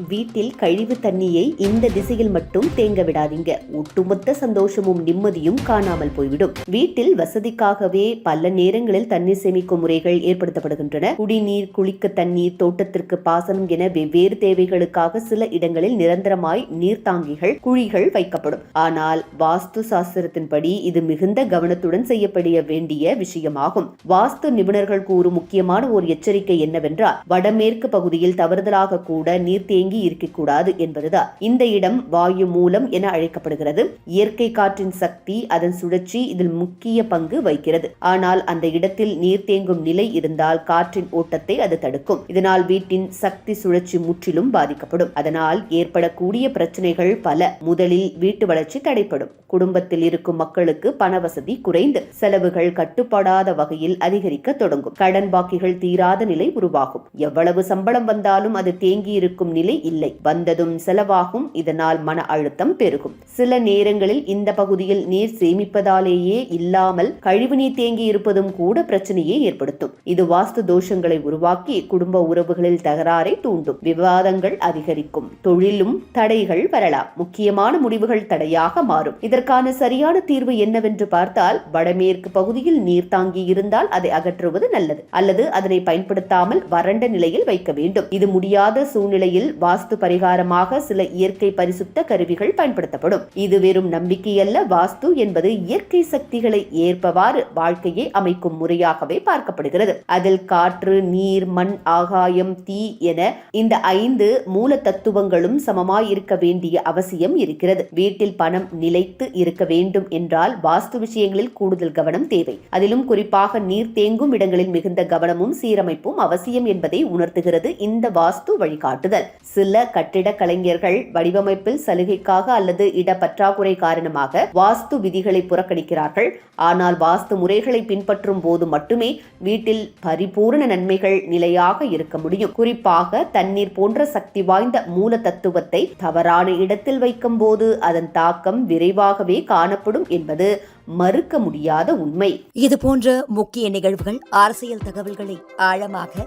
வீட்டில் கழிவு தண்ணியை இந்த திசையில் மட்டும் தேங்க விடாதீங்க. ஒட்டுமொத்த சந்தோஷமும் நிம்மதியும் காணாமல் போய்விடும். வீட்டில் வசதிக்காகவே பல நேரங்களில் தண்ணீர் சேமிக்கும் முறைகள் ஏற்படுத்தப்படுகின்றன. குடிநீர் குளிக்க தண்ணீர் தோட்டத்திற்கு பாசனம் என வெவ்வேறு தேவைகளுக்காக சில இடங்களில் நிரந்தரமாய் நீர்த்தாங்கிகள் குழிகள் வைக்கப்படும். ஆனால் வாஸ்து சாஸ்திரத்தின்படி இது மிகுந்த கவனத்துடன் செய்யப்பட வேண்டிய விஷயமாகும். வாஸ்து நிபுணர்கள் கூறும் முக்கியமான ஒரு எச்சரிக்கை என்னவென்றால் வடமேற்கு பகுதியில் தவறுதலாக கூட நீர் தேங்கி இருக்கக்கூடாது என்பதுதான். இந்த இடம் வாயு மூலம் என அழைக்கப்படுகிறது. இயற்கை காற்றின் சக்தி அதன் சுழற்சி இதில் முக்கிய பங்கு வகிக்கிறது. ஆனால் அந்த இடத்தில் நீர் தேங்கும் நிலை இருந்தால் காற்றின் ஓட்டத்தை அது தடுக்கும். இதனால் வீட்டின் சக்தி சுழற்சி முற்றிலும் பாதிக்கப்படும். அதனால் ஏற்படக்கூடிய பிரச்சனைகள் பல. முதலில் வீட்டு வளர்ச்சி தடைப்படும் குடும்பத்தில் இருக்கும் மக்களுக்கு பண வசதி குறைந்து செலவுகள் கட்டுப்படாத வகையில் அதிகரிக்க தொடங்கும். கடன் பாக்கிகள் தீராத நிலை உருவாகும். எவ்வளவு சம்பளம் வந்தாலும் அது தேங்கி இருக்கும் நிலை இல்லை. வந்ததும் செலவாகும். இதனால் மன அழுத்தம் பெருகும். சில நேரங்களில் இந்த பகுதியில் நீர் சேமிப்பதாலேயே இல்லாமல் கழிவுநீர் தேங்கி இருப்பதும் கூட பிரச்சனையை ஏற்படுத்தும். இது வாஸ்து தோஷங்களை உருவாக்கி குடும்ப உறவுகளில் தகராறை தூண்டும். விவாதங்கள் அதிகரிக்கும். தொழிலும் தடைகள் வரலாம். முக்கியமான முடிவுகள் தடையாக மாறும். இதற்கான சரியான தீர்வு என்னவென்று பார்த்தால் வடமேற்கு பகுதியில் நீர் தாங்கி இருந்தால் அதை அகற்றுவது நல்லது. அல்லது அதனை பயன்படுத்தாமல் வறண்ட நிலையில் வைக்க வேண்டும். இது முடியாத சூழ்நிலையில் வாஸ்து பரிகாரமாக சில இயற்கை பரிசுத்த கருவிகள் பயன்படுத்தப்படும். இது வெறும் நம்பிக்கையல்ல வாஸ்து என்பது இயற்கை சக்திகளை ஏற்பவாறு வாழ்க்கையை அமைக்கும் முறையாகவே பார்க்கப்படுகிறது. அதில் காற்று நீர் மண் ஆகாயம் தீ என இந்த ஐந்து மூல தத்துவங்களும் சமமாய் இருக்க வேண்டிய அவசியம் இருக்கிறது. வீட்டில் பணம் நிலைத்து இருக்க வேண்டும் என்றால் வாஸ்து விஷயங்களில் கூடுதல் கவனம் தேவை. அதிலும் குறிப்பாக நீர் தேங்கும் இடங்களில் மிகுந்த கவனமும் சீரமைப்பும் அவசியம் என்பதை உணர்த்துகிறது இந்த வாஸ்து வழிகாட்டுதல். சில கட்டிட கலைஞர்கள் வடிவமைப்பில் சலுகைக்காக அல்லது இட பற்றாக்குறை காரணமாக வாஸ்து விதிகளை புறக்கணிக்கிறார்கள். ஆனால் வாஸ்து முறைகளை பின்பற்றும் போது மட்டுமே வீட்டில் பரிபூரண நன்மைகள் நிலையாக இருக்க முடியும். குறிப்பாக தண்ணீர் போன்ற சக்தி வாய்ந்த மூல தத்துவத்தை தவறான இடத்தில் வைக்கும் போது அதன் தாக்கம் விரைவாகவே காணப்படும் என்பது மறுக்க முடியாத உண்மை. இது போன்ற முக்கிய நிகழ்வுகள் அரசியல் தகவல்களை ஆழமாக